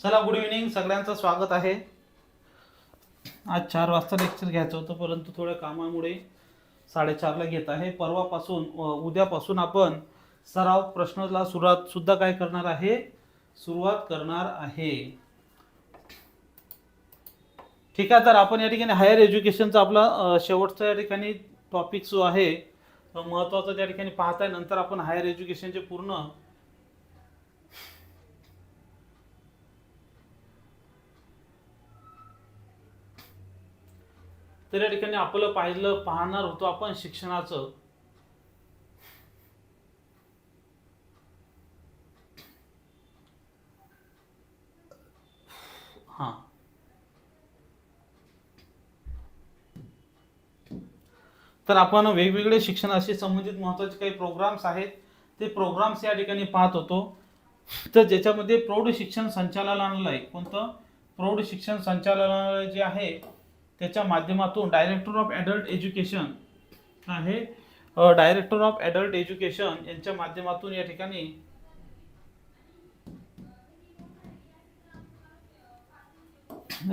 चला good evening सगळ्यांचं स्वागत आहे. आज चार वाजता लेक्चर घ्यायचं होतं परंतु थोड्या कामामुळे साडेचारला घेत आहे. परवापासून उद्यापासून आपण सराव प्रश्नाला सुरुवात सुद्धा काय करणार आहे? सुरुवात करणार आहे. ठीक आहे तर आपण या ठिकाणी हायर एज्युकेशनचा आपला शेवटचा या ठिकाणी टॉपिक जो आहे महत्त्वाचा त्या ठिकाणी पाहताय. नंतर आपण हायर एज्युकेशनचे पूर्ण तर या ठिकाणी आपलं पाहिलं पाहणार होतो आपण शिक्षणाचं. हा. तर आपण वेगवेगळे शिक्षणाशी संबंधित महत्त्वाचे काही प्रोग्राम्स आहेत. ते प्रोग्राम्स या ठिकाणी पाहत होतो. तर ज्याच्यामध्ये प्रौढ शिक्षण संचालनालय कोणतं? प्रौढ शिक्षण संचालनालय जे आहे त्याच्या माध्यमातून डायरेक्टर ऑफ ॲडल्ट एज्युकेशन आहे. डायरेक्टर ऑफ ॲडल्ट एज्युकेशन यांच्या माध्यमातून या ठिकाणी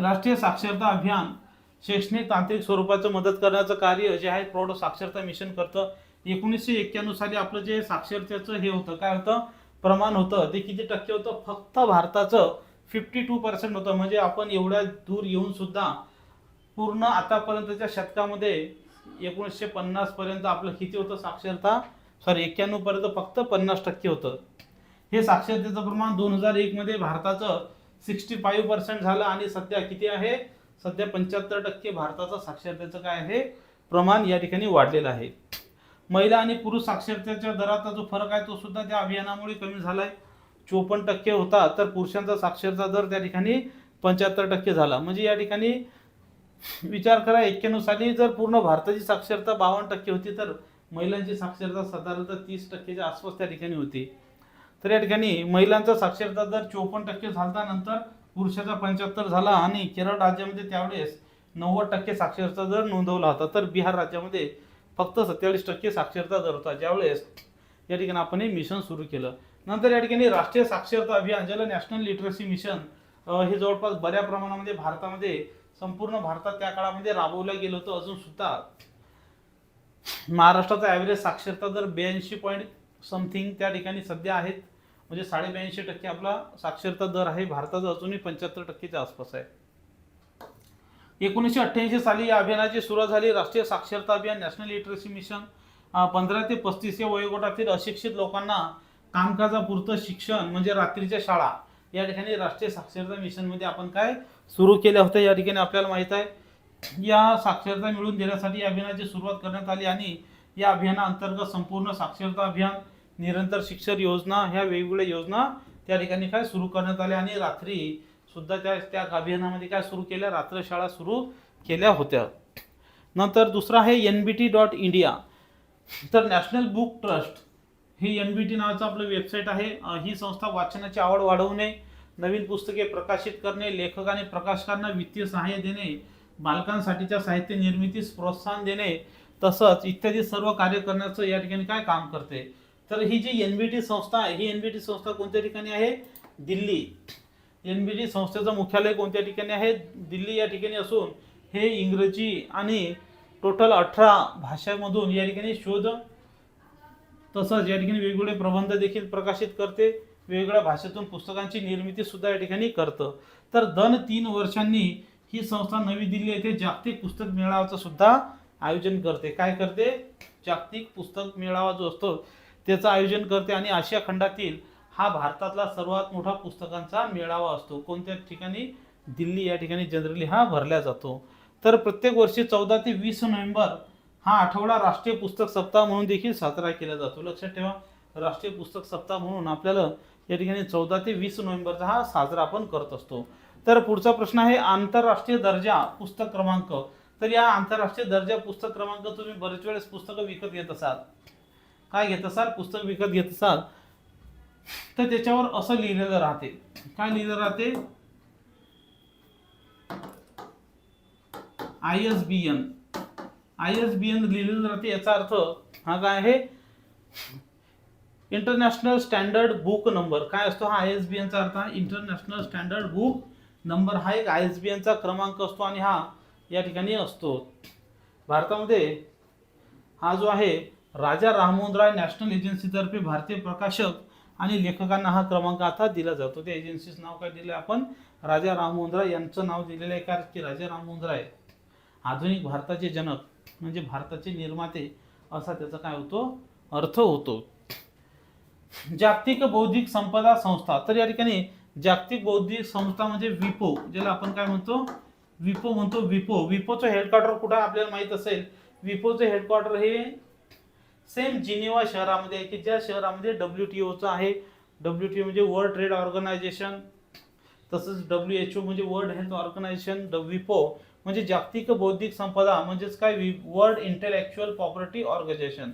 राष्ट्रीय साक्षरता अभियान शैक्षणिक तांत्रिक स्वरूपाचं मदत करण्याचं कार्य जे आहे प्रौढ साक्षरता मिशन करतं. एकोणीसशे एक्क्याण्णव साली आपलं जे साक्षरतेचं हे होतं काय होतं? प्रमाण होतं. ते किती टक्के होतं? फक्त भारताचं फिफ्टी टू पर्सेंट होतं. म्हणजे आपण एवढ्या दूर येऊन सुद्धा पूर्ण आतापर्यंतच्या शतकामध्ये एकोणीसशे पन्नास पर्यंत आपलं किती होतं साक्षरता? सॉरी एक्क्याण्णव पर्यंत फक्त पन्नास टक्के होतं. हे साक्षरतेचं प्रमाण दोन हजार एक मध्ये भारताचं सिक्स्टी फाईव्ह पर्सेंट झालं आणि सध्या किती आहे? सध्या पंच्याहत्तर टक्के भारताचं साक्षरतेचं काय आहे? प्रमाण या ठिकाणी वाढलेलं आहे. महिला आणि पुरुष साक्षरतेच्या दराचा जो फरक आहे तो सुद्धा त्या अभियानामुळे कमी झाला आहे चोपन्न टक्के होता तर पुरुषांचा साक्षरता दर त्या ठिकाणी पंच्याहत्तर टक्के झाला. म्हणजे या ठिकाणी विचार करा एक्क्याण्णव साली जर पूर्ण भारताची साक्षरता बावन्न टक्के होती तर महिलांची साक्षरता साधारणतः तीस टक्केच्या आसपास त्या ठिकाणी होती. तर या ठिकाणी महिलांचा साक्षरता दर चोपन्न टक्के झाला नंतर पुरुषाचा पंच्याहत्तर झाला आणि केरळ राज्यामध्ये त्यावेळेस नव्वद टक्के साक्षरता दर नोंदवला होता. तर बिहार राज्यामध्ये फक्त सत्तेचाळीस टक्के साक्षरता दर होता. ज्यावेळेस या ठिकाणी आपण हे मिशन सुरू केलं. नंतर या ठिकाणी राष्ट्रीय साक्षरता अभियान ज्याला नॅशनल लिटरसी मिशन हे जवळपास बऱ्या प्रमाणामध्ये भारतामध्ये संपूर्ण भारतात त्या काळामध्ये राबवलं गेलं होतं अजून सुद्धा. महाराष्ट्राचा ॲव्हरेज साक्षरता दर ब्याऐंशी पॉईंट समथिंग त्या ठिकाणी सध्या आहेत. म्हणजे साडेब्याऐंशी टक्के आपला साक्षरता दर आहे. भारताचा अजूनही पंच्याहत्तर टक्केच्या आसपास आहे. एकोणीसशे अठ्ठ्याऐंशी साली या अभियानाची सुरुवात झाली. राष्ट्रीय साक्षरता अभियान नॅशनल लिटरसी मिशन पंधरा ते पस्तीस या वयोगटातील अशिक्षित लोकांना कामकाजापुरतं शिक्षण म्हणजे रात्रीच्या शाळा या ठिकाणी राष्ट्रीय साक्षरता मिशनमध्ये आपण काय सुरू केल्या होत्या या ठिकाणी आपल्याला माहीत आहे. या साक्षरता मिळवून देण्यासाठी या अभियानाची सुरुवात करण्यात आली आणि या अभियानाअंतर्गत संपूर्ण साक्षरता अभियान निरंतर शिक्षण योजना ह्या वेगवेगळ्या योजना त्या ठिकाणी काय सुरू करण्यात आल्या आणि रात्री सुद्धा त्या त्या अभियानामध्ये काय सुरू केल्या? रात्र शाळा सुरू केल्या होत्या. नंतर दुसरं आहे N B T dot India तर नॅशनल बुक ट्रस्ट ही एन बी टी नावाचं आपलं वेबसाईट आहे. ही संस्था वाचनाची आवड वाढवणे नवीन पुस्तके प्रकाशित करणे लेखक आणि प्रकाशकांना वित्तीय सहाय्य देणे बालकांसाठीच्या साहित्य निर्मितीस प्रोत्साहन देणे तसंच इत्यादी सर्व कार्य करण्याचं या ठिकाणी काय काम करते? तर ही जी एन बी टी संस्था आहे ही एन बी टी संस्था कोणत्या ठिकाणी आहे? दिल्ली. एन बी टी संस्थेचं मुख्यालय कोणत्या ठिकाणी आहे? दिल्ली या ठिकाणी असून हे इंग्रजी आणि टोटल अठरा भाषांमधून या ठिकाणी शोध तसंच या ठिकाणी वेगवेगळे प्रबंध देखील प्रकाशित करते. वेगवेगळ्या भाषेतून पुस्तकांची निर्मिती सुद्धा या ठिकाणी करतं. तर दर तीन वर्षांनी ही संस्था नवी दिल्ली येथे जागतिक पुस्तक मेळाव्याचं सुद्धा आयोजन करते. काय करते? जागतिक पुस्तक मेळावा जो असतो त्याचं आयोजन करते आणि आशिया खंडातील हा भारतातला सर्वात मोठा पुस्तकांचा मेळावा असतो. कोणत्या ठिकाणी? दिल्ली या ठिकाणी जनरली हा भरला जातो. तर प्रत्येक वर्षी चौदा ते वीस नोव्हेंबर हा आठवडा राष्ट्रीय पुस्तक सप्ताह म्हणून देखील साजरा केला जातो. लक्षात ठेवा राष्ट्रीय पुस्तक सप्ताह म्हणून आपल्याला या ठिकाणी चौदा ते वीस नोव्हेंबरचा हा साजरा आपण करत असतो. तर पुढचा प्रश्न आहे आंतरराष्ट्रीय दर्जा पुस्तक क्रमांक. तर या आंतरराष्ट्रीय दर्जा पुस्तक क्रमांक तुम्ही बरेच वेळेस पुस्तकं विकत घेत असाल. काय घेत असाल? पुस्तक विकत घेत असाल. तर त्याच्यावर असं लिहिलेलं राहते. काय लिहिलं राहते? I S B N. I S B N लिहिलेलं राहते याचा अर्थ हा काय आहे? इंटरनॅशनल स्टँडर्ड बुक नंबर काय असतो हा आय एस बी एनचा अर्थ? आहे इंटरनॅशनल स्टँडर्ड बुक नंबर हा एक आय एस बी एनचा क्रमांक असतो आणि हा या ठिकाणी असतो. भारतामध्ये हा जो आहे राजा राममोहन राय नॅशनल एजन्सीतर्फे भारतीय प्रकाशक आणि लेखकांना हा क्रमांक आता दिला जातो. त्या एजन्सीचं नाव काय दिलं आपण? राजा राममोहन राय यांचं नाव दिलेलं आहे. कारण की राजा राममोहन राय आधुनिक भारताचे जनक म्हणजे भारताचे निर्माते असा त्याचा काय होतो? अर्थ होतो. जागतिक बौद्धिक संपदा संस्था. तर या ठिकाणी जागतिक बौद्धिक संस्था म्हणजे विपो ज्याला आपण काय म्हणतो? विपो म्हणतो विपो. विपोचं हेडक्वार्टर कुठं आपल्याला माहीत असेल? विपोचं हेडक्वार्टर हे सेम जिनेवा शहरामध्ये आहे की ज्या शहरामध्ये डब्ल्यू टी ओचं आहे. डब्ल्यू टी ओ म्हणजे वर्ल्ड ट्रेड ऑर्गनायझेशन तसंच डब्ल्यू एच ओ म्हणजे वर्ल्ड हेल्थ ऑर्गनायझेशन ड विपो म्हणजे जागतिक बौद्धिक संपदा म्हणजेच काय? World Intellectual Property Organization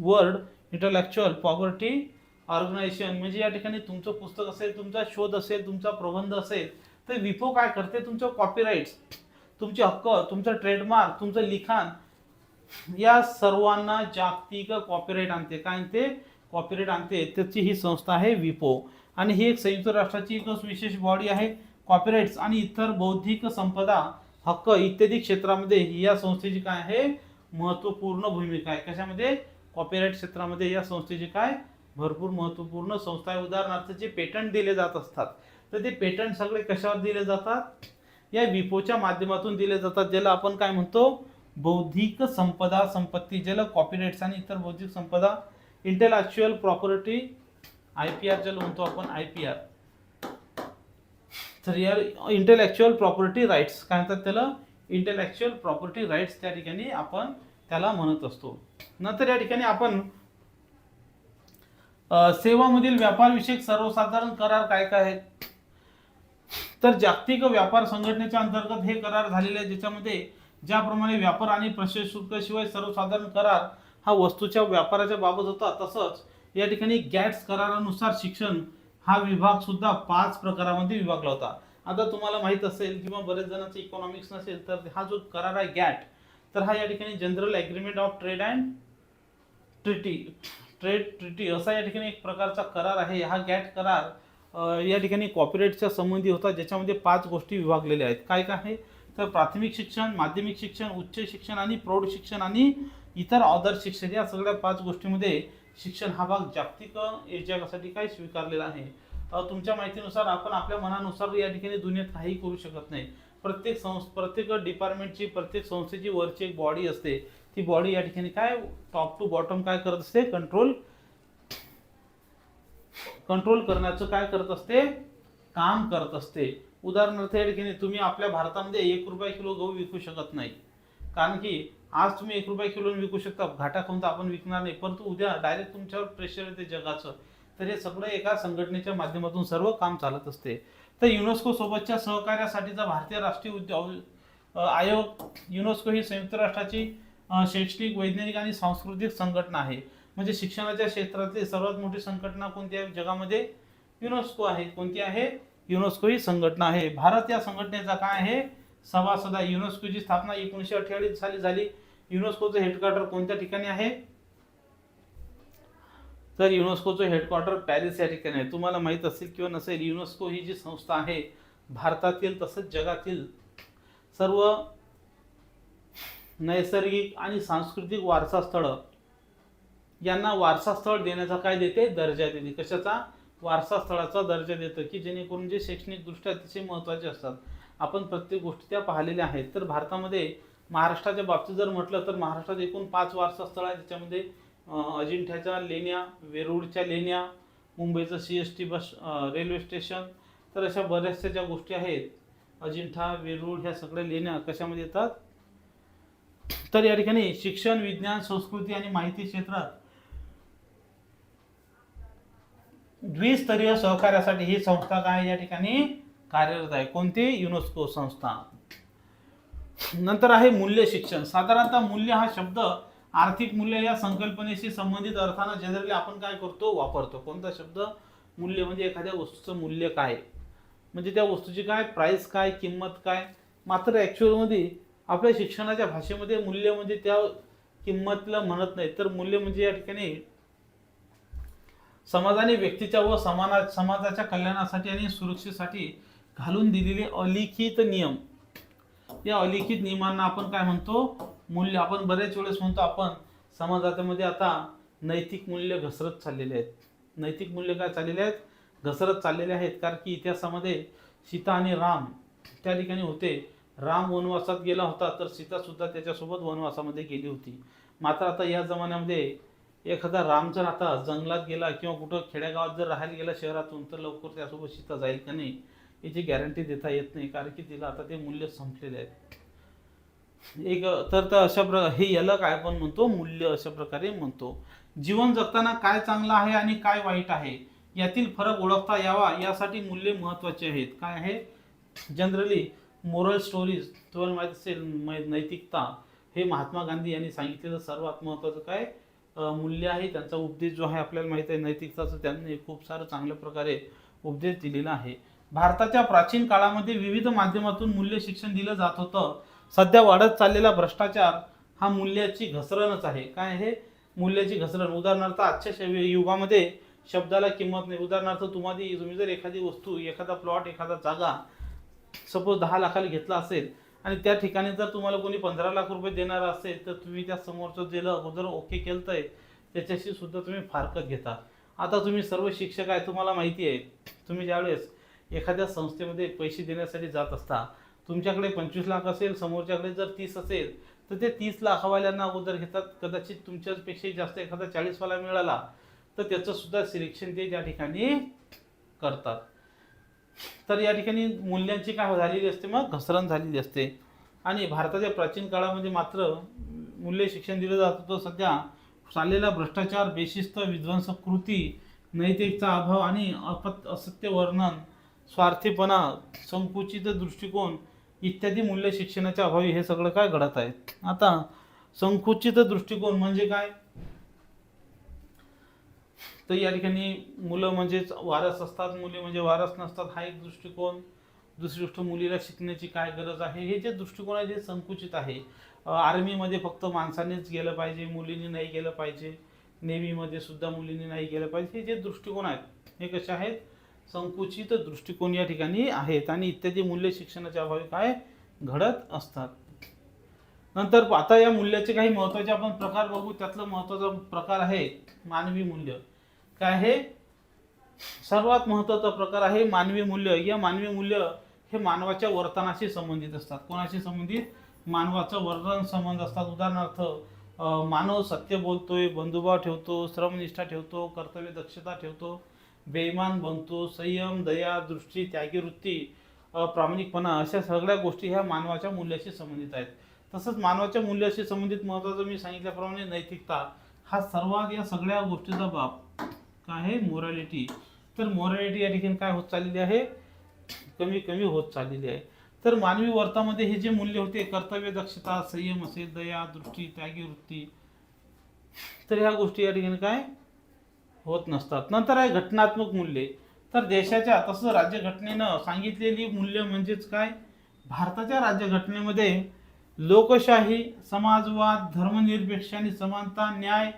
World Intellectual Poverty Organization म्हणजे या ठिकाणी तुमचं पुस्तक असेल तुमचा शोध असेल तुमचा प्रबंध असेल तर विपो काय करते? तुमचं कॉपीराईट्स तुमचे हक्क तुमचं ट्रेडमार्क तुमचं लिखाण या सर्वांना जागतिक कॉपीराईट आणते. काय आणते? कॉपीराईट आणते. त्याची ही संस्था आहे विपो. आणि ही एक संयुक्त राष्ट्राची एक विशेष बॉडी आहे कॉपीराईट्स आणि इतर बौद्धिक संपदा हक्क इत्यादी क्षेत्रामध्ये या संस्थेची काय आहे? महत्त्वपूर्ण भूमिका आहे. कशामध्ये? कॉपीराईट क्षेत्रामध्ये या संस्थेचे काय भरपूर महत्त्वपूर्ण संस्था आहे. उदाहरणार्थ जे पेटंट दिले जात असतात तर ते पेटंट सगळे कशावर दिले जातात? या विपोच्या माध्यमातून दिले जातात ज्याला आपण काय म्हणतो? बौद्धिक संपदा संपत्ती ज्याला कॉपीराईट्स आणि इतर बौद्धिक संपदा intellectual property I P R ज्याला म्हणतो आपण आय पी आर तर या इंटेलेक्च्युअल प्रॉपर्टी राईट्स काय म्हणतात त्याला? इंटेलेक्च्युअल प्रॉपर्टी राईट्स त्या ठिकाणी आपण त्याला म्हणत असतो. नंतर या ठिकाणी आपण सेवामधील व्यापारविषयक सर्वसाधारण करार काय काय आहेत? तर जागतिक व्यापार संघटनेच्या अंतर्गत हे करार झालेले आहेत ज्याच्यामध्ये ज्याप्रमाणे व्यापार आणि प्रशस्त शुल्काशिवाय सर्वसाधारण करार हा वस्तूच्या व्यापाराच्या बाबत होता तसंच या ठिकाणी गॅट्स करारानुसार शिक्षण हा विभाग सुद्धा पाच प्रकारामध्ये विभागला होता. आता तुम्हाला माहीत असेल किंवा बरेच जणांचं इकॉनॉमिक्स नसेल तर हा जो करार आहे गॅट तर हा या ठिकाणी general agreement of trade and treaty trade treaty असा या ठिकाणी एक प्रकारचा करार आहे. हा गॅट करार या ठिकाणी कॉपीराईटच्या संबंधी होता. ज्याच्यामध्ये पाच गोष्टी विभागलेल्या आहेत. काय काय आहे? तर प्राथमिक शिक्षण माध्यमिक शिक्षण उच्च शिक्षण आणि प्रौढ शिक्षण आणि इतर ऑदर शिक्षण. या सगळ्या पाच गोष्टीमध्ये शिक्षण हा भाग जागतिक याच्यासाठी काय स्वीकारलेला आहे? तुमच्या माहितीनुसार आपण आपल्या मनानुसार या ठिकाणी दुनियेत काही करू शकत नाही. प्रत्येक संस प्रत्येक डिपार्टमेंटची प्रत्येक संस्थेची वरची एक बॉडी असते. ती बॉडी या ठिकाणी काय टॉप टू बॉटम काय करत असते? कंट्रोल कंट्रोल करण्याचं काय करत असते? काम करत असते. उदाहरणार्थ या ठिकाणी तुम्ही आपल्या भारतामध्ये एक रुपया किलो गहू विकू शकत नाही. कारण की आज तुम्ही एक रुपया किलो विकू शकता. घाटा खाऊन तर आपण विकणार नाही. परंतु उद्या डायरेक्ट तुमच्यावर प्रेशर येते जगाचं. तर हे सगळं एका संघटनेच्या माध्यमातून सर्व काम चालत असते. तर युनेस्को सोबतच्या सहकार्यासाठीचा भारतीय राष्ट्रीय उद्योग आयोग युनेस्को ही संयुक्त राष्ट्राची शैक्षणिक वैज्ञानिक आणि सांस्कृतिक संघटना आहे. म्हणजे शिक्षणाच्या क्षेत्रातली सर्वात मोठी संघटना कोणती आहे? जगामध्ये युनेस्को आहे. कोणती आहे? युनेस्को ही संघटना आहे. भारत या संघटनेचा काय आहे? सभासदा युनेस्कोची स्थापना एकोणीसशे अठ्ठेचाळीस साली झाली. युनेस्कोचं हेडक्वार्टर कोणत्या ठिकाणी आहे? तर युनेस्कोचं हेडक्वार्टर पॅरिस या ठिकाणी आहे. तुम्हाला माहीत असेल किंवा नसेल युनेस्को ही जी संस्था आहे भारतातील तसंच जगातील सर्व नैसर्गिक आणि सांस्कृतिक वारसा स्थळं यांना वारसा स्थळ देण्याचा काय देते? दर्जा देते. कशाचा? वारसा स्थळाचा दर्जा देतं की जेणेकरून जे शैक्षणिकदृष्ट्या अतिशय महत्त्वाचे असतात. आपण प्रत्येक गोष्टी त्या पाहिलेल्या आहेत. तर भारतामध्ये महाराष्ट्राच्या बाबतीत जर म्हटलं तर महाराष्ट्रात एकूण पाच वारसा स्थळ आहेत त्याच्यामध्ये अजिंठ्याच्या लेण्या वेरूळच्या लेण्या मुंबईचं C S T bus railway station तर अशा बऱ्याचशा ज्या गोष्टी आहेत अजिंठा वेरूळ ह्या सगळ्या लेण्या कशामध्ये येतात? तर या ठिकाणी शिक्षण विज्ञान संस्कृती आणि माहिती क्षेत्रात द्विस्तरीय सहकार्यासाठी ही संस्था काय या ठिकाणी कार्यरत आहे. कोणती? युनेस्को संस्था. नंतर आहे मूल्य शिक्षण. साधारणतः मूल्य हा शब्द आर्थिक मूल्य या संकल्पनेशी संबंधित अर्थानं जनरली आपण काय करतो वापरतो. कोणता शब्द? मूल्य म्हणजे एखाद्या वस्तूचं मूल्य काय? म्हणजे त्या वस्तूची काय? प्राईस काय? किंमत काय? मात्र ॲक्च्युअलमध्ये आपल्या शिक्षणाच्या भाषेमध्ये मूल्य म्हणजे त्या किंमतला म्हणत नाही. तर मूल्य म्हणजे या ठिकाणी समाजाने व्यक्तीच्या व समाना समाजाच्या कल्याणासाठी आणि सुरक्षेसाठी घालून दिलेले अलिखित नियम. या अलिखित नियमांना आपण काय म्हणतो? मूल्य आपण बरेच वेळेस म्हणतो आपण समाजामध्ये आता नैतिक मूल्य घसरत चाललेले आहेत. नैतिक मूल्य काय चाललेले आहेत? घसरत चाललेले आहेत कारण की इतिहासामध्ये सीता आणि राम त्या ठिकाणी होते. राम वनवासात गेला होता तर सीता सुद्धा त्याच्यासोबत वनवासामध्ये गेली होती. मात्र आता या जमान्यामध्ये एखादा राम जर आता जंगलात गेला किंवा कुठं खेड्यागावात जर राहायला गेला शहरातून तर लवकर त्यासोबत सीता जाईल का नाही याची गॅरंटी देता येत नाही कारण की तिला आता ते मूल्य संपलेले आहेत. एक तर तर अशा प्र हे याला काय आपण म्हणतो? मूल्य अशा प्रकारे म्हणतो. जीवन जगताना काय चांगलं आहे आणि काय वाईट आहे? यातील फरक ओळखता यावा. यासाठी मूल्ये महत्त्वाचे आहेत. काय आहे? जनरली मोरल स्टोरीज तुम्हाला माहीत असेल मै- नैतिकता हे महात्मा गांधी यांनी सांगितलेलं सर्वात महत्त्वाचं काय? मूल्य आहे. त्यांचा उपदेश जो आहे आपल्याला माहीत आहे नैतिकताचं त्यांनी खूप सारं चांगल्या प्रकारे उपदेश दिलेला आहे. भारताच्या प्राचीन काळामध्ये विविध माध्यमातून मूल्य शिक्षण दिलं जात होतं. सध्या वाढत चाललेला भ्रष्टाचार हा मूल्याची घसरणच आहे. काय हे मूल्याची घसरण. उदाहरणार्थ आजच्या शे- युगामध्ये शब्दाला किंमत नाही. उदाहरणार्थ तुम्हाला तुम्ही जर एखादी वस्तू एखादा प्लॉट एखादा जागा सपोज दहा लाखाला घेतला असेल आणि त्या ठिकाणी जर तुम्हाला कोणी पंधरा लाख रुपये देणार असेल तर तुम्ही त्या समोरचं दिलं अगोदर ओके केलं आहे त्याच्याशी सुद्धा तुम्ही फारकत घेता. आता तुम्ही सर्व शिक्षक आहे तुम्हाला माहिती आहे. तुम्ही ज्यावेळेस एखाद्या संस्थेमध्ये पैसे देण्यासाठी जात असता तुमच्याकडे पंचवीस लाख असेल समोरच्याकडे जर तीस असेल तर ते तीस लाखवाल्यांना अगोदर घेतात. कदाचित तुमच्यापेक्षाही जास्त एखादा चाळीसवाला मिळाला तर त्याचं सुद्धा सिलेक्शन ते त्या ठिकाणी करतात. तर या ठिकाणी मूल्यांची काय झालेली असते मग? घसरण झालेली असते. आणि भारताच्या प्राचीन काळामध्ये मात्र मूल्य शिक्षण दिलं जात होतं. सध्या चाललेला भ्रष्टाचार बेशिस्त विध्वंसकृती नैतिकचा अभाव आणि अपत असत्य वर्णन स्वार्थीपणा संकुचित दृष्टिकोन इत्यादी मूल्य शिक्षणाच्या अभावी हे सगळं काय घडत आहे? आता संकुचित दृष्टिकोन म्हणजे काय? तर या ठिकाणी मुलं म्हणजेच वारस असतात. मुले म्हणजे वारस नसतात हा एक दृष्टिकोन. दुसरी गोष्ट मुलीला शिकण्याची काय गरज आहे? हे जे दृष्टिकोन आहे जे संकुचित आहे. आर्मीमध्ये फक्त माणसानेच गेलं पाहिजे मुलींनी नाही गेलं पाहिजे. नेव्हीमध्ये सुद्धा मुलींनी नाही गेलं पाहिजे. हे जे दृष्टिकोन आहेत हे कसे आहेत? संकुचित दृष्टिकोन या ठिकाणी आहेत आणि इत्यादी मूल्य शिक्षणाच्या अभावी काय घडत असतात. नंतर आता या मूल्याचे काही महत्त्वाचे आपण प्रकार बघू. त्यातलं महत्त्वाचा प्रकार आहे मानवी मूल्य. काय आहे सर्वात महत्त्वाचा प्रकार आहे मानवी मूल्य. या मानवी मूल्य हे मानवाच्या वर्तनाशी संबंधित असतात. कोणाशी संबंधित? मानवाचं वर्तन संबंध असतात. उदाहरणार्थ मानव सत्य बोलतोय बंधुभाव ठेवतो श्रमनिष्ठा ठेवतो कर्तव्य दक्षता ठेवतो. बेईमान बनतो संयम दया दृष्टी त्यागी वृत्ती प्रामाणिकपणा अशा सगळ्या गोष्टी ह्या मानवाच्या मूल्याशी संबंधित आहेत. तसंच मानवाच्या मूल्याशी संबंधित महत्त्वाचं मी सांगितल्याप्रमाणे नैतिकता हा सर्वात या सगळ्या गोष्टीचा बाब काय आहे मोरॅलिटी तर मोरॅलिटी या ठिकाणी काय होत चाललेली आहे? कमी कमी होत चाललेली आहे. तर मानवी वर्तामध्ये हे जे मूल्य होते कर्तव्य दक्षता संयम असेल दया दृष्टी त्यागी वृत्ती तर ह्या गोष्टी या ठिकाणी काय? होत नसतात. नंतर आहे घटनात्मक मूल्ये. तर देशाच्या तसं राज्यघटनेनं सांगितलेली मूल्य म्हणजेच काय? भारताच्या राज्यघटनेमध्ये लोकशाही समाजवाद धर्मनिरपेक्ष आणि समानता न्याय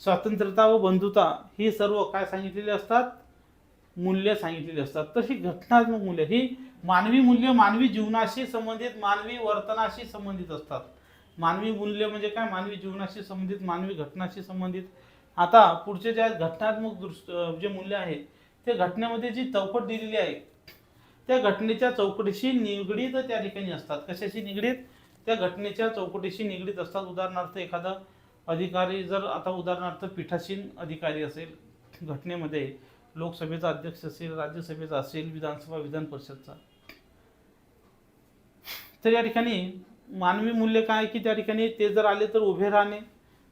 स्वातंत्र्यता व बंधुता ही सर्व काय सांगितलेली असतात? मूल्य सांगितलेली असतात. तशी घटनात्मक मूल्य ही मानवी मूल्य मानवी जीवनाशी संबंधित मानवी वर्तनाशी संबंधित असतात. मानवी मूल्य म्हणजे काय? मानवी जीवनाशी संबंधित मानवी घटनाशी संबंधित. आता पुढचे ज्या घटनात्मक दृष्ट जे मूल्य आहे ते घटनेमध्ये जी चौकट दिलेली आहे त्या घटनेच्या चौकटीशी निगडीत त्या ठिकाणी असतात. कशाशी निगडीत? त्या घटनेच्या चौकटीशी निगडीत असतात. उदाहरणार्थ एखादा अधिकारी जर आता उदाहरणार्थ पीठासीन अधिकारी असेल घटनेमध्ये लोकसभेचा अध्यक्ष असेल राज्यसभेचा असेल विधानसभा विधान परिषदचा तर या ठिकाणी मानवी मूल्य काय की त्या ठिकाणी ते जर आले तर उभे राहणे?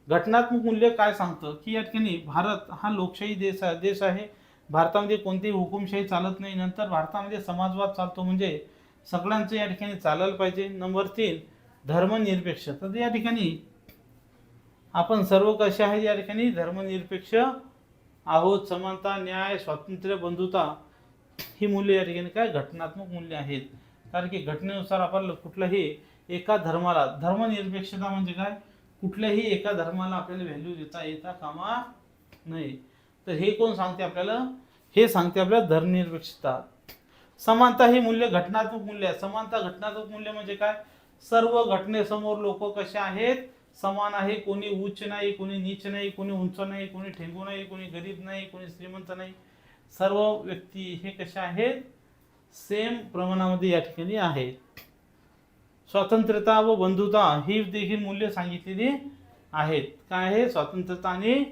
घटनात्मक मूल्य काय सांगतं? की या ठिकाणी भारत हा लोकशाही देश आहे देश आहे. भारतामध्ये कोणतीही हुकुमशाही चालत नाही. नंतर भारतामध्ये समाजवाद चालतो म्हणजे सगळ्यांचं या ठिकाणी चालायला पाहिजे. नंबर तीन धर्मनिरपेक्ष. तर या ठिकाणी आपण सर्व कसे आहे या ठिकाणी धर्मनिरपेक्ष आहोत समानता न्याय स्वातंत्र्य बंधुता ही मूल्य या ठिकाणी काय? घटनात्मक मूल्य आहेत. कारण की घटनेनुसार आपण कुठल्याही एका धर्माला धर्मनिरपेक्षता म्हणजे काय? कुठल्याही एका धर्माला आपल्याला व्हॅल्यू देता येता कामा नाही तर हे कोण सांगते आपल्याला? हे सांगते आपल्याला धर्मनिरपेक्षता. समानता हे मूल्य घटनात्मक मूल्य आहे. समानता घटनात्मक मूल्य म्हणजे काय? सर्व घटनेसमोर लोक कसे आहेत? समान आहे. कोणी उच्च नाही कोणी नीच नाही कोणी उंच नाही कोणी ठेंगू नाही कोणी गरीब नाही कोणी श्रीमंत नाही. सर्व व्यक्ती हे कसे आहेत? सेम प्रमाणामध्ये या ठिकाणी आहेत. स्वातंत्र्यता व बंधुता ही देखील मूल्य सांगितलेली आहेत. काय आहे? स्वातंत्र्यता आणि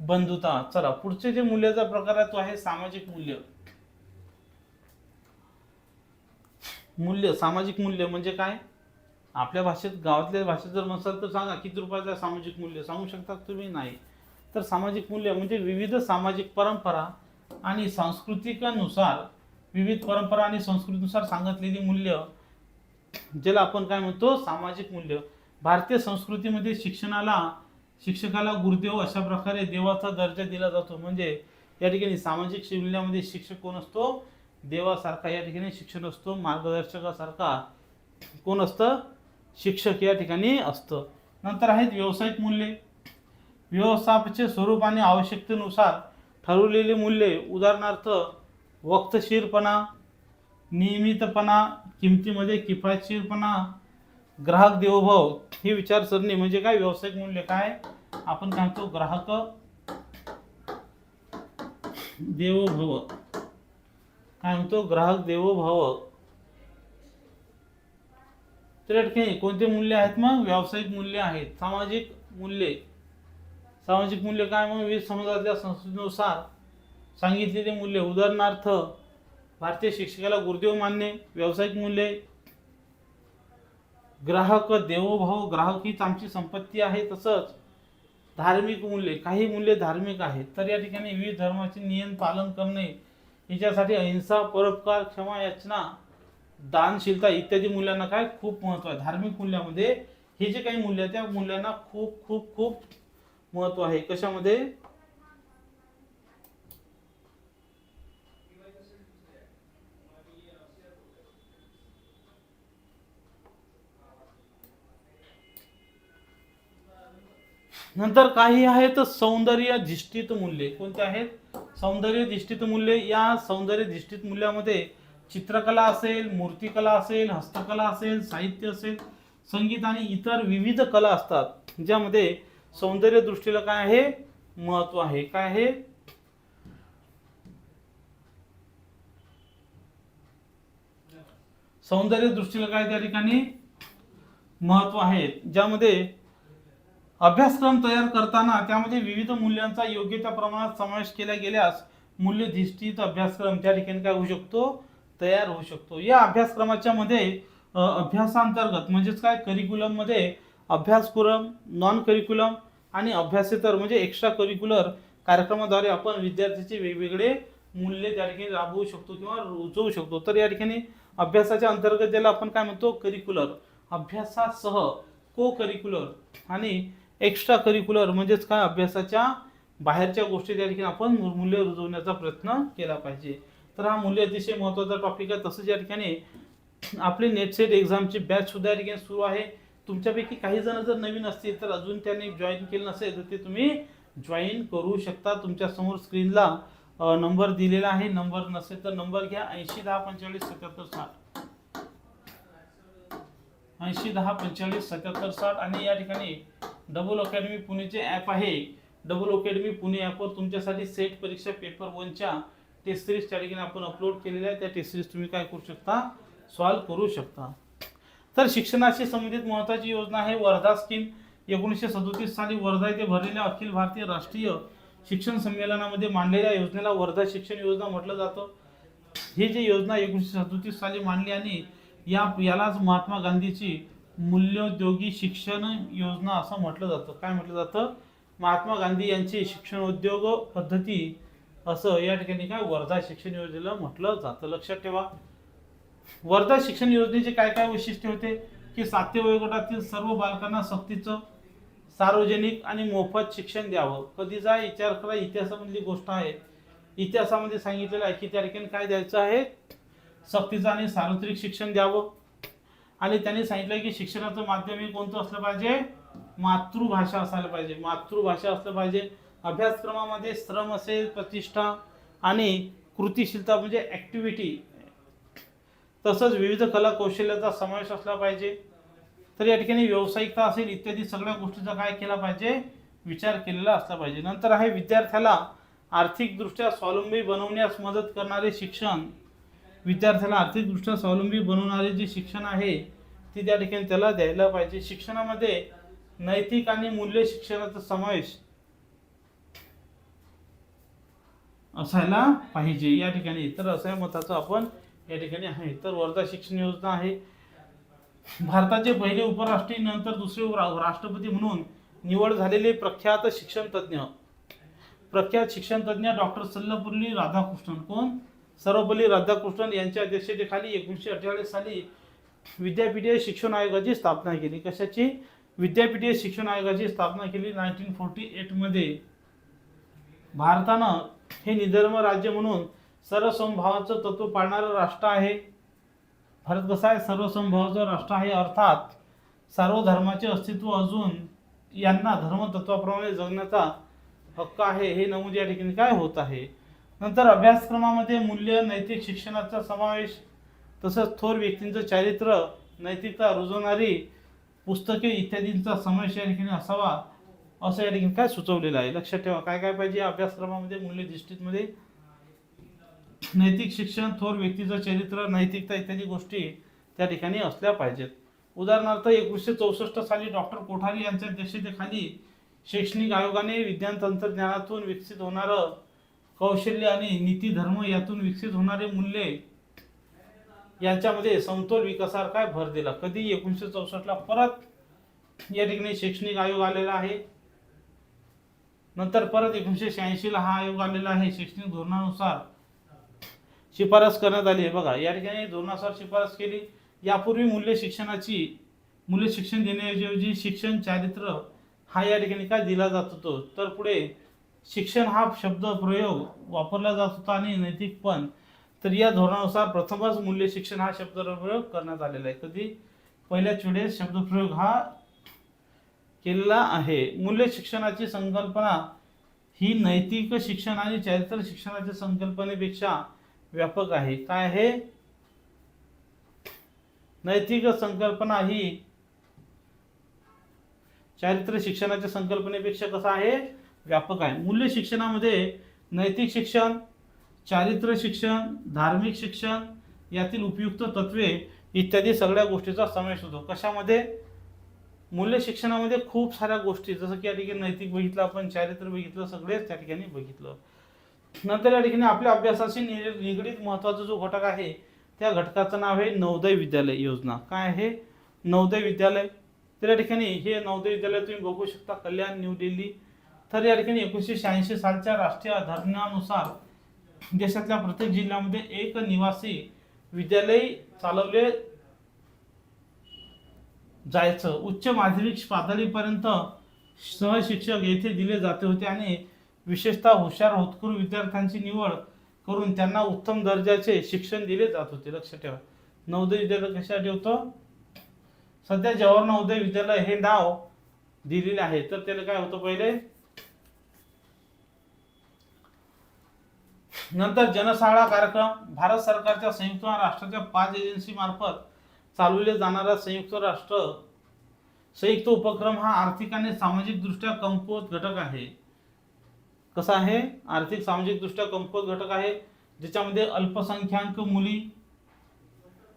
बंधुता. चला पुढचे जे मूल्याचा प्रकार आहे तो आहे सामाजिक मूल्य. मूल्य सामाजिक मूल्य म्हणजे काय? आपल्या भाषेत गावातल्या भाषेत जर नसाल तर सांगा किती रुपयाचं सामाजिक मूल्य? सांगू शकता तुम्ही? नाही. तर सामाजिक मूल्य म्हणजे विविध सामाजिक परंपरा आणि सांस्कृतिकानुसार विविध परंपरा आणि संस्कृतीनुसार सांगितलेली मूल्य ज्याला आपण काय म्हणतो सामाजिक मूल्य. भारतीय संस्कृतीमध्ये शिक्षणाला शिक्षकाला गुरुदेव अशा प्रकारे देवाचा दर्जा दिला जातो. म्हणजे या ठिकाणी सामाजिक मूल्यामध्ये शिक्षक कोण असतो? देवासारखा या ठिकाणी शिक्षण असतो. मार्गदर्शकासारखा कोण असतं? शिक्षक या ठिकाणी असतं. नंतर आहेत व्यावसायिक मूल्ये. व्यवस्थापचे स्वरूप आणि आवश्यकतेनुसार ठरवलेले मूल्ये. उदाहरणार्थ वक्तशीरपणा नियमितपणा किमतीमध्ये किफायतशीरपणा ग्राहक देवभाव ही विचारसरणी म्हणजे काय? व्यावसायिक मूल्य काय? आपण काय म्हणतो ग्राहक देवोभव. काय म्हणतो? ग्राहक देवभाव. तर कोणते मूल्य आहेत मग? व्यावसायिक मूल्य आहेत. सामाजिक मूल्ये. सामाजिक मूल्य काय मग? विविध समाजातल्या संस्कृतीनुसार सांगितलेले मूल्य. उदाहरणार्थ भारतीय शिक्षकाला गुरुदेव मानणे व्यावसायिक मूल्ये ग्राहक देवोभाव ग्राहक हीच आमची संपत्ती आहे तसंच धार्मिक मूल्ये काही मूल्ये धार्मिक आहेत तर या ठिकाणी विविध धर्माचे नियम पालन करणे याच्यासाठी अहिंसा परोपकार क्षमा याचना दानशीलता इत्यादी मूल्यांना काय खूप महत्त्व आहे. धार्मिक मूल्यामध्ये हे जे काही मूल्य आहे त्या मूल्यांना खूप खूप खूप महत्त्व आहे. कशामध्ये? नंतर काही आहेत सौंदर्य दिष्टीत मूल्ये. कोणते आहेत? सौंदर्य दिष्टीत मूल्ये. या सौंदर्य दिष्टीत मूल्यामध्ये चित्रकला असेल मूर्तिकला असेल हस्तकला असेल साहित्य असेल संगीत आणि इतर विविध कला असतात ज्यामध्ये सौंदर्य दृष्टीला काय आहे? महत्त्व आहे. काय आहे? सौंदर्य दृष्टीला काय त्या ठिकाणी? महत्त्व आहे. ज्यामध्ये अभ्यासक्रम तयार करताना त्यामध्ये विविध मूल्यांचा योग्य त्या प्रमाणात समावेश केला गेल्यास मूल्यधिष्ठित अभ्यासक्रम त्या ठिकाणी काय होऊ शकतो? तयार होऊ शकतो. या अभ्यासक्रमाच्या मध्ये अभ्यासांतर्गत म्हणजेच काय? करिक्युलममध्ये अभ्यासक्रम नॉन करिक्युलम आणि अभ्यासेतर म्हणजे एक्स्ट्रा करिक्युलर कार्यक्रमाद्वारे आपण विद्यार्थ्याचे वेगवेगळे मूल्य त्या ठिकाणी राबवू शकतो किंवा रुजवू शकतो. तर या ठिकाणी अभ्यासाच्या अंतर्गत ज्याला आपण काय म्हणतो? करिक्युलर अभ्यासासह को करिक्युलर आणि एक्स्ट्रा करिक्युलर म्हणजेच काय? अभ्यासाच्या बाहेरच्या गोष्टी त्या ठिकाणी आपण मूल्य रुजवण्याचा प्रयत्न केला पाहिजे. तर हा मूल्य अतिशय महत्त्वाचा टॉपिक आहे. तसंच या ठिकाणी आपली नेट सेट एक्झामची बॅच सुद्धा या ठिकाणी सुरू आहे. तुमच्यापैकी काही जण जर नवीन असतील तर अजून त्यांनी जॉईन केलं नसेल तर ते तुम्ही जॉईन करू शकता. तुमच्यासमोर स्क्रीनला नंबर दिलेला आहे. नंबर नसेल तर नंबर घ्या. ऐंशी दहा पंचेचाळीस सत्याहत्तर साठ. ऐंशी दहा पंचेचाळीस सत्याहत्तर साठ आणि या ठिकाणी डबल अकॅडमी पुणेचे ॲप आहे. डबल अकॅडमी पुणे ॲपवर तुमच्यासाठी सेट परीक्षा पेपर वनच्या टेस्ट सिरीज त्या ठिकाणी आपण अपलोड केलेल्या आहे त्या टेस्ट सिरीज तुम्ही काय करू शकता? सॉल्व करू शकता. तर शिक्षणाशी संबंधित महत्त्वाची योजना आहे वर्धा स्कीम एकोणीसशे सदोतीस साली वर्धा येथे भरलेल्या अखिल भारतीय राष्ट्रीय शिक्षण संमेलनामध्ये मांडलेल्या योजनेला वर्धा शिक्षण योजना म्हटलं जातं. ही जी योजना एकोणीसशे सदोतीस साली मांडली आणि या यालाच महात्मा गांधीची मूल्योद्योगी शिक्षण योजना असं म्हटलं जातं. काय म्हटलं जातं? महात्मा गांधी यांची शिक्षण उद्योग पद्धती असं या ठिकाणी काय वर्धा शिक्षण योजनेला म्हटलं जातं. लक्षात ठेवा. वर्धा शिक्षण योजनेचे काय काय वैशिष्ट्य होते? की सात ते वयोगटातील सर्व बालकांना सक्तीचं सार्वजनिक आणि मोफत शिक्षण द्यावं. कधीचा विचार करा. इतिहासामधली गोष्ट आहे. इतिहासामध्ये सांगितलेलं आहे की त्या ठिकाणी काय द्यायचं आहे? सक्तीचं आणि सार्वत्रिक शिक्षण द्यावं. आणि त्यांनी सांगितलं की शिक्षणाचं माध्यम हे कोणतं असलं पाहिजे? मातृभाषा असायला पाहिजे. मातृभाषा असलं पाहिजे. अभ्यासक्रमामध्ये श्रम असेल प्रतिष्ठा आणि कृतिशीलता म्हणजे ॲक्टिव्हिटी तसंच विविध कला कौशल्याचा समावेश असला पाहिजे. तर या ठिकाणी व्यावसायिकता असेल इत्यादी सगळ्या गोष्टीचा काय केला पाहिजे? विचार केलेला असला पाहिजे. नंतर आहे विद्यार्थ्याला आर्थिकदृष्ट्या स्वावलंबी बनवण्यास मदत करणारे शिक्षण. विद्यार्थ्याला आर्थिकदृष्ट्या स्वावलंबी बनवणारे जे शिक्षण आहे ते त्या ठिकाणी त्याला द्यायला पाहिजे. शिक्षणामध्ये नैतिक आणि मूल्य शिक्षणाचा समावेश असायला पाहिजे. या ठिकाणी तर असं मताचं आपण या ठिकाणी आहे. तर वर्धा शिक्षण योजना आहे. भारताचे पहिले उपराष्ट्रीय नंतर दुसरे रा- राष्ट्रपती म्हणून निवड झालेले प्रख्यात शिक्षण तज्ज्ञ प्रख्यात शिक्षण तज्ज्ञ डॉक्टर सल्लपुर्ली राधाकृष्णन. कोण? सर्वपल्ली राधाकृष्णन यांच्या अध्यक्षतेखाली एकोणीसशे अठ्ठेचाळीस साली विद्यापीठीय शिक्षण आयोगाची स्थापना केली. कशाची? विद्यापीठीय शिक्षण आयोगाची स्थापना केली नाईन्टीन फोर्टी एटमध्ये भारतानं हे निधर्म राज्य म्हणून सर्वसमभावाचं तत्व पाळणारं राष्ट्र आहे. भारत कसं आहे? सर्वसमभावाचं राष्ट्र आहे. अर्थात सर्व धर्माचे अस्तित्व अजून यांना धर्मतत्वाप्रमाणे जगण्याचा हक्क आहे. हे नमूद या ठिकाणी काय होत आहे? नंतर अभ्यासक्रमामध्ये मूल्य नैतिक शिक्षणाचा समावेश तसंच थोर व्यक्तींचं चारित्र्य नैतिकता रुजवणारी पुस्तके इत्यादींचा समावेश या ठिकाणी असावा असं या ठिकाणी काय सुचवलेलं आहे? लक्षात ठेवा काय काय पाहिजे अभ्यासक्रमामध्ये मूल्य दृष्टीतमध्ये नैतिक शिक्षण थोर व्यक्तीचं चरित्र नैतिकता इत्यादी गोष्टी त्या ठिकाणी असल्या पाहिजेत. उदाहरणार्थ एकोणीसशे चौसष्ट साली डॉक्टर कोठारी यांच्या अध्यक्षतेखाली शैक्षणिक आयोगाने विज्ञान तंत्रज्ञानातून विकसित होणारं कौशल्य आणि नीती धर्म यातून विकसित होणारे मूल्ये यांच्यामध्ये समतोल विकासावर काय भर दिला? कधी एकोणीसशे चौसष्टला परत या ठिकाणी शैक्षणिक आयोग आलेला आहे. नंतर परत एकोणीसशे शहाऐंशीला हा आयोग आलेला आहे. शैक्षणिक धोरणानुसार शिफारस करण्यात आली आहे. बघा या ठिकाणी धोरणानुसार शिफारस केली. यापूर्वी मूल्य शिक्षणाची मूल्य शिक्षण देण्याऐवजी शिक्षण चारित्र्य हा या ठिकाणी काय दिला जात होतो? तर पुढे शिक्षण हा शब्द प्रयोग वापरला जात होता आणि नैतिक पण. तर या धोरणानुसार प्रथमच मूल्य शिक्षण हा शब्द प्रयोग करण्यात आलेला आहे. कधी? पहिल्याच वेळेस शब्दप्रयोग हा केलेला आहे. मूल्य शिक्षणाची संकल्पना ही नैतिक शिक्षण आणि चारित्र्य शिक्षणाच्या संकल्पनेपेक्षा व्यापक आहे. काय आहे? नैतिक संकल्पना ही चारित्र्य शिक्षणाच्या संकल्पनेपेक्षा कसा आहे? व्यापक आहे. मूल्य शिक्षणामध्ये नैतिक शिक्षण चारित्र्य शिक्षण धार्मिक शिक्षण यातील उपयुक्त तत्वे इत्यादी सगळ्या गोष्टीचा समावेश होतो. कशामध्ये? मूल्य शिक्षणामध्ये खूप साऱ्या गोष्टी जसं की या ठिकाणी नैतिक बघितलं आपण चारित्र्य बघितलं सगळेच त्या ठिकाणी बघितलं. नंतर या ठिकाणी आपल्या अभ्यासाशी नि- निगडीत महत्त्वाचा जो घटक आहे त्या घटकाचं नाव आहे नवोदय विद्यालय योजना. काय आहे? नवोदय विद्यालय. तर या ठिकाणी हे नवोदय विद्यालय तुम्ही बघू शकता. कल्याण न्यू दिल्ली तर या ठिकाणी एकोणीसशे शहाऐंशी सालच्या राष्ट्रीय धोरणानुसार देशातल्या प्रत्येक जिल्ह्यामध्ये एक निवासी विद्यालय चालवले जायचं. उच्च माध्यमिक पातळीपर्यंत सहशिक्षक येथे दिले जाते होते आणि विशेषतः हुशार होतकरू विद्यार्थ्यांची निवड करून त्यांना उत्तम दर्जाचे शिक्षण दिले जात होते. लक्षात ठेवा. नवोदय विद्यालय कशासाठी होतं? सध्या जवाहर नवोदय विद्यालय हे नाव दिलेले आहे. तर त्याला काय होतं पहिले? नंतर जनशाळा कार्यक्रम भारत सरकारच्या संयुक्त राष्ट्राच्या पाच एजन्सीमार्फत चालवले जाणारा संयुक्त राष्ट्र संयुक्त उपक्रम हा आर्थिक आणि सामाजिकदृष्ट्या कमकुवत घटक आहे. कसा आहे? आर्थिक सामाजिकदृष्ट्या कमकुवत घटक आहे ज्याच्यामध्ये अल्पसंख्याक मुली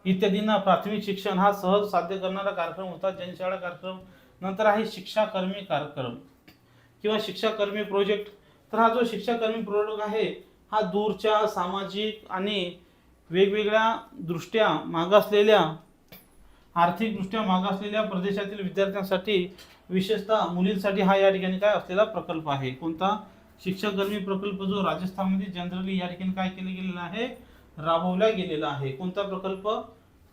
इत्यादींना प्राथमिक शिक्षण हा सहज साध्य करणारा कार्यक्रम होता. जनशाळा कार्यक्रम नंतर आहे शिक्षाकर्मी कार्यक्रम किंवा शिक्षाकर्मी प्रोजेक्ट तर हा जो शिक्षाकर्मी प्रोजेक्ट आहे हा दूरच्या सामाजिक आणि वेगवेगळ्या दृष्ट्या मागासलेल्या आर्थिकदृष्ट्या मागासलेल्या प्रदेशातील विद्यार्थ्यांसाठी विशेषतः मुलींसाठी हा या ठिकाणी काय असलेला प्रकल्प आहे? कोणता? शिक्षक गर्मी प्रकल्प जो राजस्थानमध्ये जनरली या ठिकाणी काय केले गेलेला आहे? राबवला गेलेला आहे. कोणता प्रकल्प?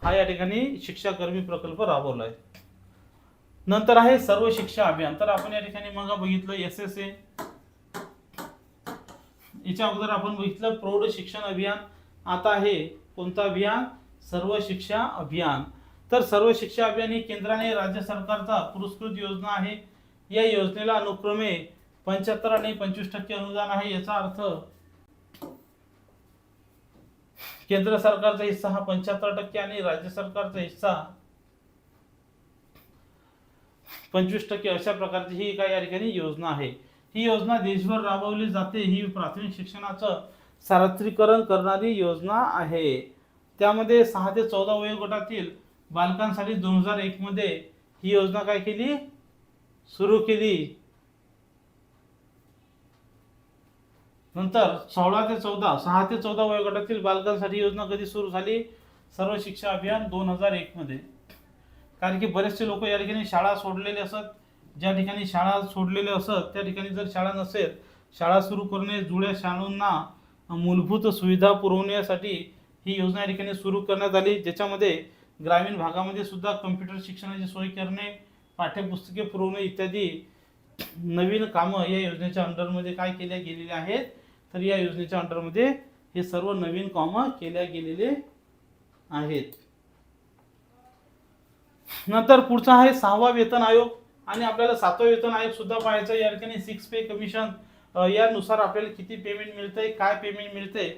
हा या ठिकाणी शिक्षाकर्मी प्रकल्प राबवला आहे नंतर आहे सर्व शिक्षा अभियान. तर आपण या ठिकाणी मग बघितलं एस एस ए याच्या अगोदर आपण बघितलं प्रौढ शिक्षण अभियान आता आहे. कोणतं अभियान? सर्व शिक्षा अभियान. तर सर्व शिक्षा अभियान ही केंद्राने राज्य सरकारचा पुरस्कृत योजना आहे. या योजनेला अनुक्रमे पंच्याहत्तर आणि पंचवीस टक्के अनुदान आहे. याचा अर्थ केंद्र सरकारचा हिस्सा हा पंच्याहत्तर टक्के आणि राज्य सरकारचा हिस्सा पंचवीस टक्के अशा प्रकारची ही काय या ठिकाणी योजना आहे. ही योजना देशभर राबवली जाते. ही प्राथमिक शिक्षणाचं सार्वत्रिकरण करणारी योजना आहे. त्यामध्ये सहा ते चौदा वयोगटातील बालकांसाठी दोन हजार एकमध्ये ही योजना काय केली? सुरू केली. नंतर सोळा ते चौदा सहा ते चौदा वयोगटातील बालकांसाठी योजना कधी सुरू झाली? सर्व शिक्षा अभियान दोन हजार एकमध्ये कारण की बरेचसे लोक या ठिकाणी शाळा सोडलेले असत. ज्या ठिकाणी शाळा सोडलेले असत त्या ठिकाणी जर शाळा नसेल शाळा सुरू करणे जुळ्या शाळांना मूलभूत सुविधा पुरवण्यासाठी ही योजना या ठिकाणी सुरू करण्यात आली ज्याच्यामध्ये ग्रामीण भागामध्ये सुद्धा कम्प्युटर शिक्षणाची सोय करणे पाठ्यपुस्तके पुरवणे इत्यादी नवीन कामं या योजनेच्या अंडरमध्ये काय केल्या गेलेल्या आहेत तर या योजनेच्या अंडरमध्ये हे सर्व नवीन कामं केल्या गेलेले आहेत. नंतर पुढचा आहे सहावा वेतन आयोग. आणि आपल्याला सातवा वेतन आयोग सुद्धा पाहायचं या ठिकाणी सिक्स पे कमिशन यानुसार आपल्याला किती पेमेंट मिळतंय काय पेमेंट मिळतंय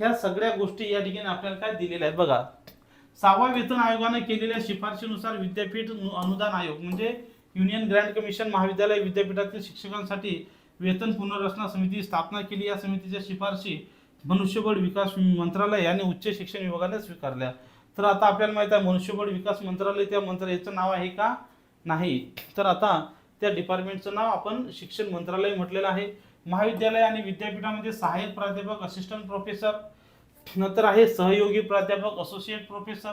ह्या सगळ्या गोष्टी या ठिकाणी आपल्याला काय दिलेल्या आहेत. बघा सहावा वेतन आयोगाने केलेल्या शिफारशीनुसार विद्यापीठ अनुदान आयोग म्हणजे युनियन ग्रँड कमिशन महाविद्यालय विद्यापीठातील शिक्षकांसाठी वेतन पुनर्रचना समिती स्थापना केली. या समितीच्या शिफारशी मनुष्यबळ विकास मंत्रालय आणि उच्च शिक्षण विभागाने स्वीकारल्या. तर आता आपल्याला माहीत आहे मनुष्यबळ विकास मंत्रालय त्या मंत्रालयाचं नाव आहे का? नाही. तर आता त्या डिपार्टमेंटचं नाव आपण शिक्षण मंत्रालय म्हटलेलं आहे. महाविद्यालय आणि विद्यापीठामध्ये सहाय्यक प्राध्यापक असिस्टंट प्रोफेसर नंतर आहे सहयोगी प्राध्यापक असोसिएट प्रोफेसर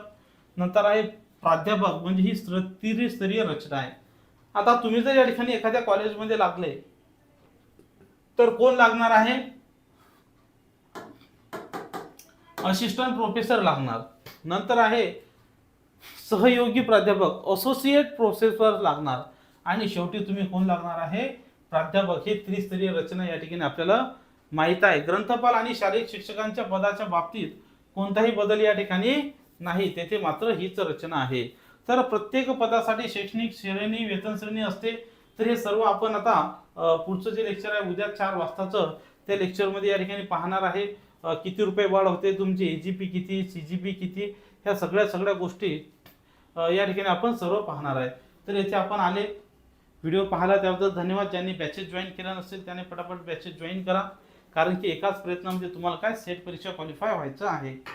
नंतर आहे प्राध्यापक म्हणजे ही त्रिस्तरीय रचना आहे. आता तुम्ही जर या ठिकाणी एखाद्या कॉलेजमध्ये लागले तर कोण लागणार आहे? असिस्टंट प्रोफेसर लागणार. नंतर आहे सहयोगी प्राध्यापक असोसिएट प्रोसेसवर लागणार. आणि शेवटी तुम्ही कोण लागणार आहे? प्राध्यापक. हे त्रिस्तरीय रचना या ठिकाणी आपल्याला माहीत आहे. ग्रंथपाल आणि शारीरिक शिक्षकांच्या पदाच्या बाबतीत कोणताही बदल या ठिकाणी नाही. तेथे मात्र हीच रचना आहे. तर प्रत्येक पदासाठी शैक्षणिक श्रेणी वेतन श्रेणी असते. तर हे सर्व आपण आता पुढचं जे लेक्चर आहे उद्या चार वाजताचं त्या लेक्चरमध्ये या ठिकाणी पाहणार आहे. किती रुपये वाढ होते तुमची ए जी पी किती सी जी पी किती ह्या सगळ्या सगळ्या गोष्टी या ठिकाणी आपण सर्व पाहणार आहे. तर येथे आपण आले. व्हिडिओ पाहायला त्याबद्दल धन्यवाद. ज्यांनी बॅचेस जॉईन केला नसेल त्याने पटापट बॅचेस जॉईन करा. कारण की एकाच प्रयत्नामध्ये तुम्हाला काय सेट परीक्षा क्वालिफाय व्हायचं आहे?